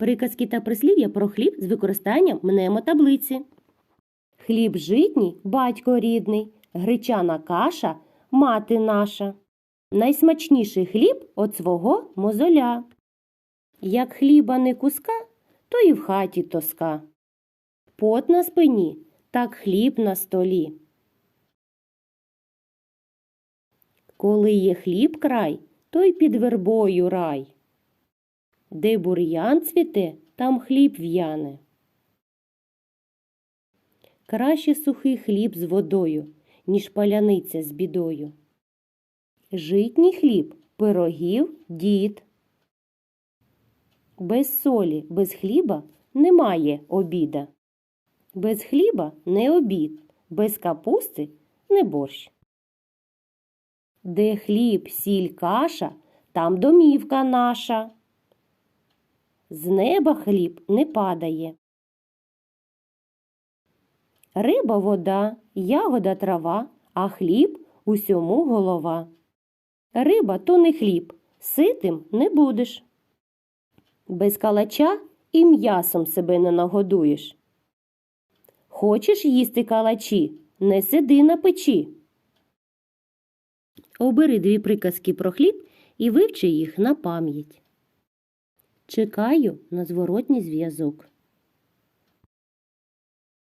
Приказки та прислів'я про хліб з використанням мнемотаблиці. Хліб житній батько рідний, гречана каша мати наша. Найсмачніший хліб от свого мозоля. Як хліба не куска, то і в хаті тоска. Пот на спині, так хліб на столі. Коли є хліб край, то й під вербою рай. Де бур'ян цвіте, там хліб в'яне. Краще сухий хліб з водою, ніж паляниця з бідою. Житній хліб, пирогів, дід. Без солі, без хліба немає обіда. Без хліба не обід, без капусти не борщ. Де хліб, сіль, каша, там домівка наша. З неба хліб не падає. Риба вода, ягода трава, а хліб усьому голова. Риба то не хліб, ситим не будеш. Без калача і м'ясом себе не нагодуєш. Хочеш їсти калачі, не сиди на печі. Обери дві приказки про хліб і вивчи їх на пам'ять. Чекаю на зворотній зв'язок.